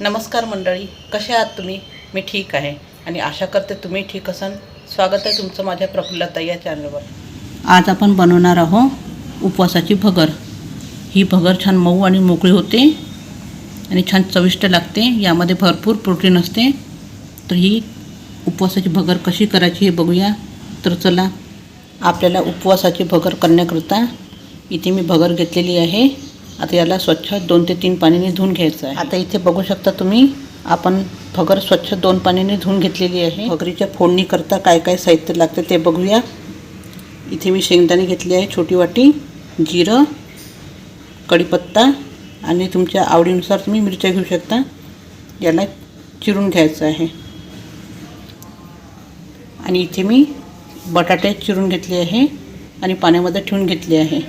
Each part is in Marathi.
नमस्कार मंडळी कसे आहात तुम्ही? मी ठीक आहे आणि आशा करते तुम्ही ठीक असाल. स्वागत आहे तुमचं माझ्या प्रफुल्लता या चॅनलवर. आज आपण बनवणार आहोत उपवासाची भगर. ही भगर छान मऊ आणि मोकळी होते आणि छान चविष्ट लागते. यामध्ये भरपूर प्रोटीन असते. तर ही उपवासाची भगर कशी करायची हे बघूया. तर चला आपल्याला उपवासाची भगर करण्याकरिता इथे मी भगर घेतलेली आहे. आता याला स्वच्छ दोन ते तीन पाण्याने धुवून घ्यायचं आहे. आता इथे बघू शकता तुम्ही आपण भगर स्वच्छ दोन पाण्याने धुवून घेतलेली आहे. भगरीच्या फोडणीकरता काय काय साहित्य लागते ते बघूया. इथे मी शेंगदाणे घेतले आहे छोटी वाटी जिरं कढीपत्ता आणि तुमच्या आवडीनुसार तुम्ही मिरच्या घेऊ शकता. याला चिरून घ्यायचं आहे. आणि इथे मी बटाटे चिरून घेतले आहे आणि पाण्यामध्ये ठेवून घेतले आहे.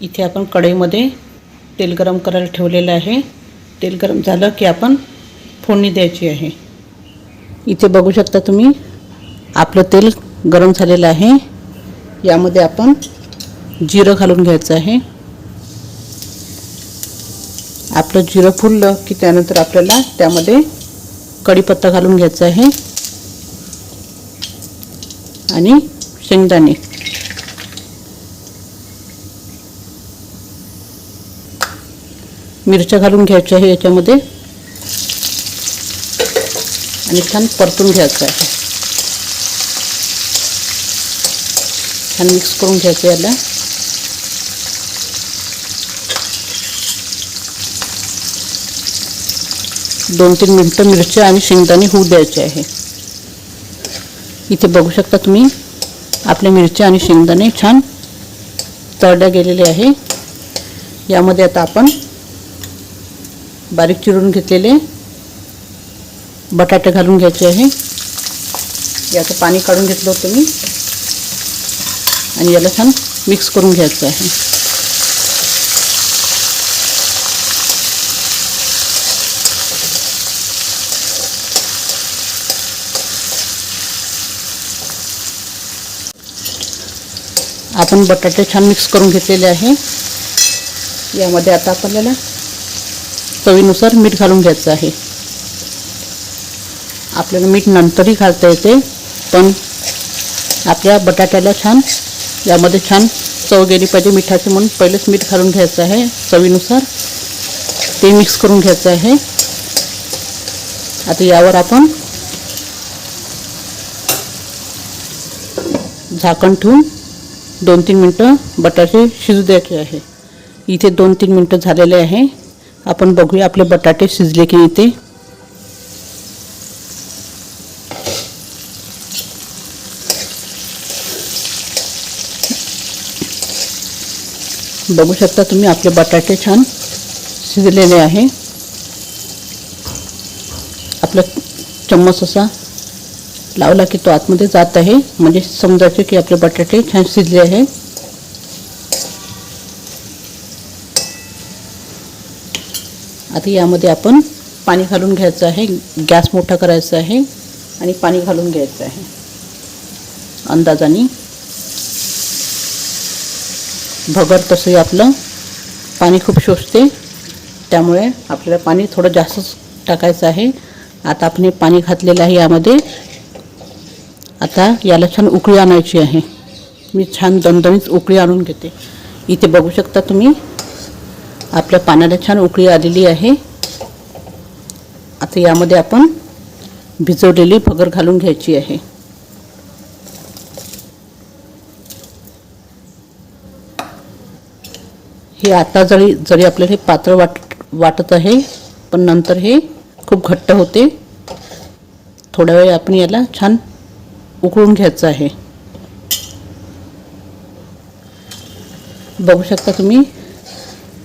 इथे आपण कढईमध्ये तेल गरम करायला ठेवलेलं आहे. तेल गरम झालं की आपण फोडणी द्यायची आहे. इथे बघू शकता तुम्ही आपलं तेल गरम झालेलं आहे. यामध्ये आपण जिरं घालून घ्यायचं आहे. आपलं जिरं फुललं की त्यानंतर आपल्याला त्यामध्ये कढीपत्ता घालून घ्यायचा आहे. आणि शेंगदाणे. मिरच्या घालून घ्यायच्या आहे याच्यामध्ये. आणि छान परतून घ्यायचं आहे. छान मिक्स करून घ्यायचं याला. दोन तीन मिनटं मिरच्या आणि शेंगदाणे होऊ द्यायचे आहे. इथे बघू शकता तुम्ही आपल्या मिरच्या आणि शेंगदाणे छान तळल्या गेलेले आहे. यामध्ये आता आपण बारीक चिरून घेतलेले. बटाटे घालून घ्यायचे आहे. याचं पाणी काढून घेतलं होतं मी. आणि याला छान मिक्स करून घ्यायचं आहे. आपण बटाटे छान मिक्स करून घेतलेले आहे. यामध्ये आता आपल्याला चवीनुसार मीठ घालून घ्यायचं आहे. आपल्याला मीठ नंतरही घालता येते पण आपल्या बटाट्याला छान यामध्ये छान चव गेली पाहिजे मिठाची म्हणून. पहिलेच मीठ घालून घ्यायचं आहे चवीनुसार ते मिक्स करून घ्यायचं आहे. आता यावर आपण झाकण ठेवून दोन तीन मिनटं बटाटे शिजू द्यायचे आहे. इथे दोन तीन मिनटं झालेले आहे. आपण बघूया आपले बटाटे शिजले की इथे बघू शकता तुम्ही आपले बटाटे छान शिजलेले आहे. आपला चम्मच असा लावला की तो आतमध्ये जात आहे. म्हणजे समजायचे की आपले बटाटे छान शिजले आहे. आता यामध्ये आपण पाणी घालून घ्यायचं आहे गॅस मोठा करायचा आहे आणि पाणी घालून घ्यायचं आहे. अंदाजाने. भगर तसंही आपलं पाणी खूप शोषते त्यामुळे आपल्याला पाणी थोडं जास्तच टाकायचं आहे. आता आपण पाणी घातलेलं आहे यामध्ये. आता याला छान उकळी आणायची आहे. मी छान दणदणीत उकळी आणून घेते. इथे बघू शकता तुम्ही आपल्या पाण्याला छान उकळी आलेली आहे. आता यामध्ये आपण भिजवलेली भगर घालून घ्यायची आहे. हे आता जरी जरी आपल्याला हे पात्र वाट वाटत आहे पण नंतर हे खूप घट्ट होते. थोड्या वेळ आपण याला छान उकळून घ्यायचं आहे. बघू शकता तुम्ही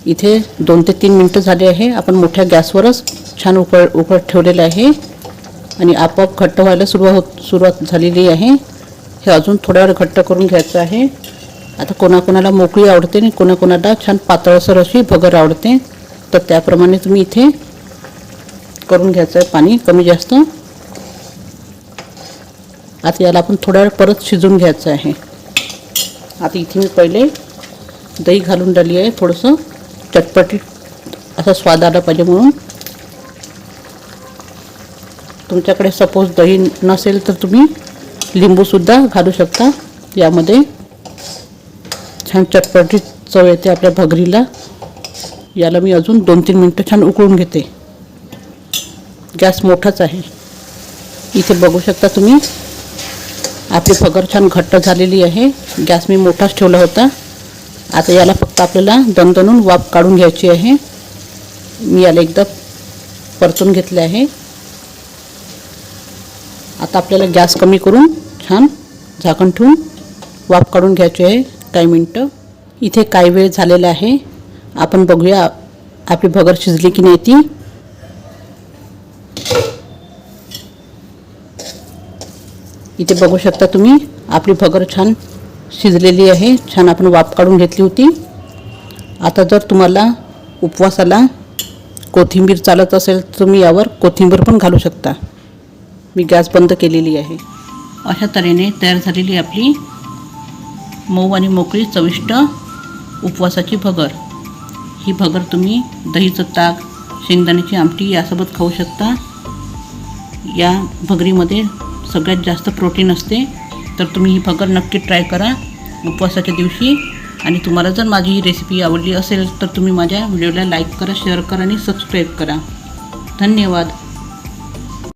इथे दोन ते तीन मिनटं झाले आहे. आपण मोठ्या गॅसवरच छान उकळ उकळत ठेवलेलं आहे. आणि आपोआप घट्ट व्हायला सुरुवात होत सुरुवात झालेली आहे. हे अजून थोड्या वेळ घट्ट करून घ्यायचं आहे. आता कोणाकोणाला मोकळी आवडते आणि कोणाकोणाला छान पातळसर अशी भगर आवडते तर त्याप्रमाणे तुम्ही इथे करून घ्यायचं आहे पाणी कमी जास्त. आता याला आपण थोड्या वेळ परत शिजून घ्यायचं आहे. आता इथे मी पहिले दही घालून राहिली आहे थोडंसं. चटपटीत असा स्वाद आला पाहिजे म्हणून. तुमच्याकडे सपोज दही नसेल तर तुम्ही लिंबूसुद्धा घालू शकता. यामध्ये छान चटपटीत चव येते आपल्या भगरीला. याला मी अजून दोन तीन मिनटं छान उकळून घेते. गॅस मोठाच आहे. इथे बघू शकता तुम्ही. आपली भगर छान घट्ट झालेली आहे. गॅस मी मोठाच ठेवला होता. आता याला फक्त आपल्याला दणदणून वाफ काढून घ्यायची आहे. मी याला एकदा परतून घेतले आहे. आता आपल्याला गॅस कमी करून छान झाकण ठेवून वाफ काढून घ्यायची आहे. काही मिनटं. इथे काही वेळ झालेला आहे. आपण बघूया आपली भगर शिजली की नाही ती. इथे बघू शकता तुम्ही आपली भगर छान शिजलेली आहे. छान आपण वाफ काढून घेतली होती. आता जर तुम्हाला उपवासाला कोथिंबीर चालत असेल तर तुम्ही यावर कोथिंबीर पण घालू शकता. मी गॅस बंद केलेली आहे. अशा तऱ्हेने तयार झालेली आपली मऊ आणि मोकळी चविष्ट उपवासाची भगर. ही भगर तुम्ही दहीचं ताक शेंगदाण्याची आमटी यासोबत खाऊ शकता. या भगरीमध्ये सगळ्यात जास्त प्रोटीन असते. तर तुम्ही ही भगर नक्की ट्राय करा उपवासाच्या दिवशी. आणि तुम्हाला जर माझी ही रेसिपी आवडली असेल तर तुम्ही माझ्या व्हिडिओला लाईक करा शेअर करा आणि सबस्क्राईब करा. धन्यवाद.